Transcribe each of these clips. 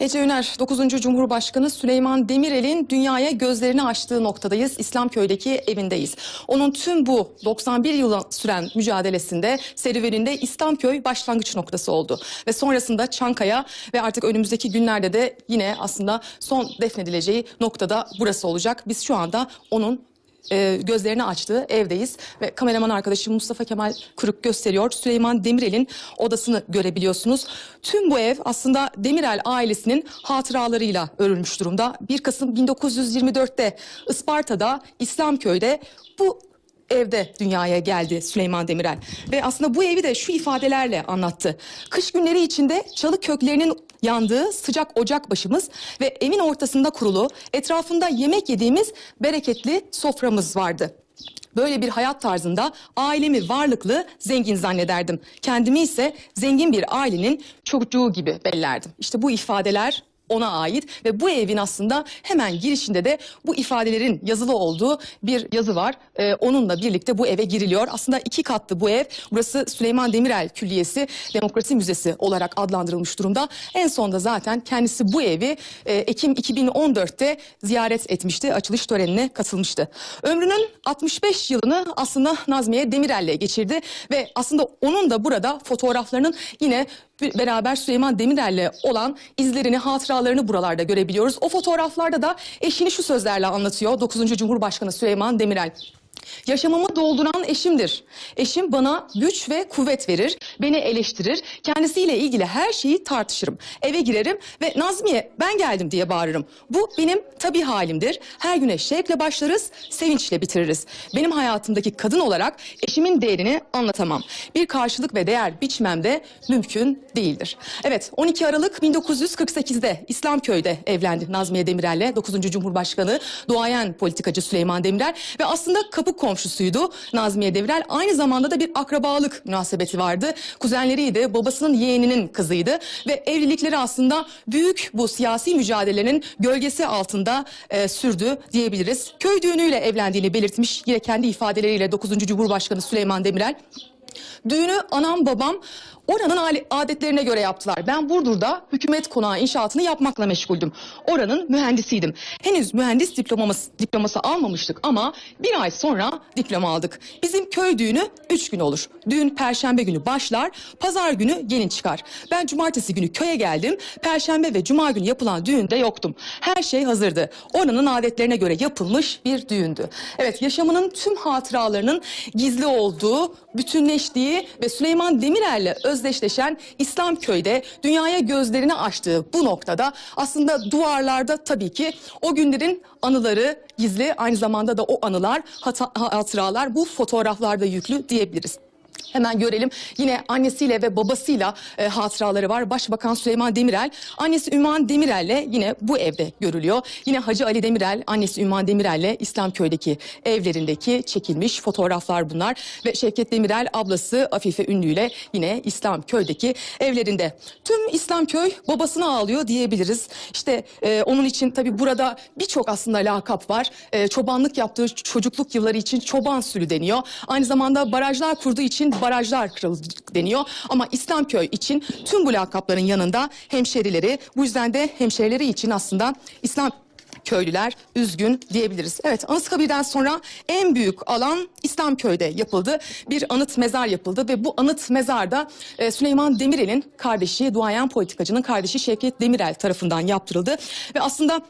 Ece Üner, 9. Cumhurbaşkanı Süleyman Demirel'in dünyaya gözlerini açtığı noktadayız. İslamköy'deki evindeyiz. Onun tüm bu 91 yıl süren mücadelesinde, serüveninde İslamköy başlangıç noktası oldu. Ve sonrasında Çankaya ve artık önümüzdeki günlerde de yine aslında son defnedileceği noktada burası olacak. Biz şu anda onun e, gözlerini açtığı evdeyiz ve kameraman arkadaşım Mustafa Kemal Kırık gösteriyor. Süleyman Demirel'in odasını görebiliyorsunuz. Tüm bu ev aslında Demirel ailesinin hatıralarıyla örülmüş durumda. 1 Kasım 1924'te Isparta'da İslamköy'de bu evde dünyaya geldi Süleyman Demirel. Ve aslında bu evi de şu ifadelerle anlattı. Kış günleri içinde çalı köklerinin yandığı sıcak ocak başımız ve evin ortasında kurulu etrafında yemek yediğimiz bereketli soframız vardı. Böyle bir hayat tarzında ailemi varlıklı, zengin zannederdim. Kendimi ise zengin bir ailenin çocuğu gibi bellerdim. İşte bu ifadeler ona ait ve bu evin aslında hemen girişinde de bu ifadelerin yazılı olduğu bir yazı var. Ee, onunla birlikte bu eve giriliyor. Aslında iki katlı bu ev. Burası Süleyman Demirel Külliyesi Demokrasi Müzesi olarak adlandırılmış durumda. En sonda zaten kendisi bu evi e, Ekim 2014'te ziyaret etmişti. Açılış törenine katılmıştı. Ömrünün 65 yılını aslında Nazmiye Demirel'le geçirdi ve aslında onun da burada fotoğraflarının yine beraber Süleyman Demirel'le olan izlerini, hatıralarını buralarda görebiliyoruz. O fotoğraflarda da eşini şu sözlerle anlatıyor 9. Cumhurbaşkanı Süleyman Demirel. Yaşamamı dolduran eşimdir. Eşim bana güç ve kuvvet verir, beni eleştirir, kendisiyle ilgili her şeyi tartışırım. Eve girerim ve Nazmiye ben geldim diye bağırırım. Bu benim tabii halimdir. Her güne şevkle başlarız, sevinçle bitiririz. Benim hayatımdaki kadın olarak eşimin değerini anlatamam. Bir karşılık ve değer biçmem de mümkün değildir. Evet 12 Aralık 1948'de İslamköy'de evlendi Nazmiye Demirel'le 9. Cumhurbaşkanı duayen politikacı Süleyman Demirel ve aslında kapı komşusuydu Nazmiye Demirel. Aynı zamanda da bir akrabalık münasebeti vardı. Kuzenleriydi, babasının yeğeninin kızıydı ve evlilikleri aslında büyük bu siyasi mücadelenin gölgesi altında e, sürdü diyebiliriz. Köy düğünüyle evlendiğini belirtmiş yine kendi ifadeleriyle 9. Cumhurbaşkanı Süleyman Demirel. Düğünü anam babam oranın adetlerine göre yaptılar. Ben Burdur'da hükümet konağı inşaatını yapmakla meşguldüm. Oranın mühendisiydim. Henüz mühendis diploması, diploması almamıştık ama bir ay sonra diploma aldık. Bizim köy düğünü üç gün olur. Düğün perşembe günü başlar, pazar günü gelin çıkar. Ben cumartesi günü köye geldim. Perşembe ve cuma günü yapılan düğünde yoktum. Her şey hazırdı. Oranın adetlerine göre yapılmış bir düğündü. Evet yaşamının tüm hatıralarının gizli olduğu, bütünleştiği ve Süleyman Demirel'le özdeşleşen İslamköy'de dünyaya gözlerini açtığı bu noktada aslında duvarlarda tabii ki o günlerin anıları gizli aynı zamanda da o anılar hatıralar bu fotoğraflarda yüklü diyebiliriz. Hemen görelim. Yine annesiyle ve babasıyla e, hatıraları var. Başbakan Süleyman Demirel, annesi Ümmühan Demirel'le yine bu evde görülüyor. Yine Hacı Ali Demirel, annesi Ümmühan Demirel'le İslamköy'deki evlerindeki çekilmiş fotoğraflar bunlar. Ve Şevket Demirel ablası Afife Ünlü'yle yine İslamköy'deki evlerinde. Tüm İslamköy babasına ağlıyor diyebiliriz. İşte e, onun için tabii burada birçok aslında lakap var. E, çobanlık yaptığı çocukluk yılları için çoban sülü deniyor. Aynı zamanda barajlar kurduğu için barajlar kralı deniyor. Ama İslamköy için tüm bu lakapların yanında hemşerileri bu yüzden de hemşerileri için aslında İslam köylüler üzgün diyebiliriz. Evet Anıtkabir'den sonra en büyük alan İslamköy'de yapıldı. Bir anıt mezar yapıldı ve bu anıt mezarda e, Süleyman Demirel'in kardeşi, duayen politikacının kardeşi Şevket Demirel tarafından yaptırıldı. Ve aslında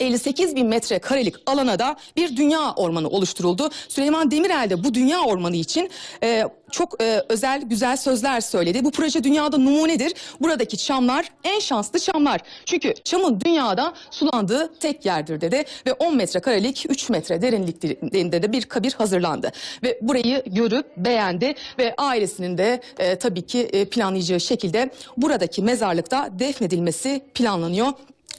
58 bin metrekarelik alana da bir dünya ormanı oluşturuldu. Süleyman Demirel de bu dünya ormanı için e, çok e, özel güzel sözler söyledi. Bu proje dünyada numunedir. Buradaki çamlar en şanslı çamlar. Çünkü çamın dünyada sulandığı tek yerdir dedi. Ve 10 metrekarelik 3 metre derinliklerinde de bir kabir hazırlandı. Ve burayı görüp beğendi ve ailesinin de e, tabii ki e, planlayacağı şekilde buradaki mezarlıkta defnedilmesi planlanıyor.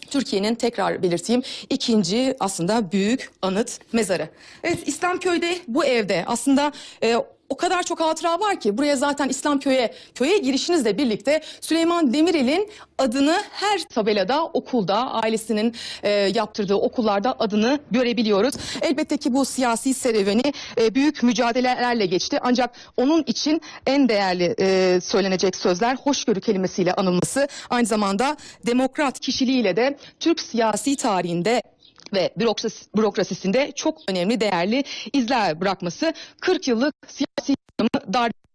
Türkiye'nin tekrar belirteyim ikinci aslında büyük anıt mezarı. Evet İslamköy'de bu evde aslında e, o kadar çok hatıra var ki buraya zaten İslamköy'e köye girişinizle birlikte Süleyman Demirel'in adını her tabelada, okulda, ailesinin e, yaptırdığı okullarda adını görebiliyoruz. Elbette ki bu siyasi serüveni e, büyük mücadelelerle geçti. Ancak onun için en değerli e, söylenecek sözler hoşgörü kelimesiyle anılması. Aynı zamanda demokrat kişiliğiyle de Türk siyasi tarihinde ve bürokrasi, bürokrasisinde çok önemli değerli izler bırakması 40 yıllık siyasi darbe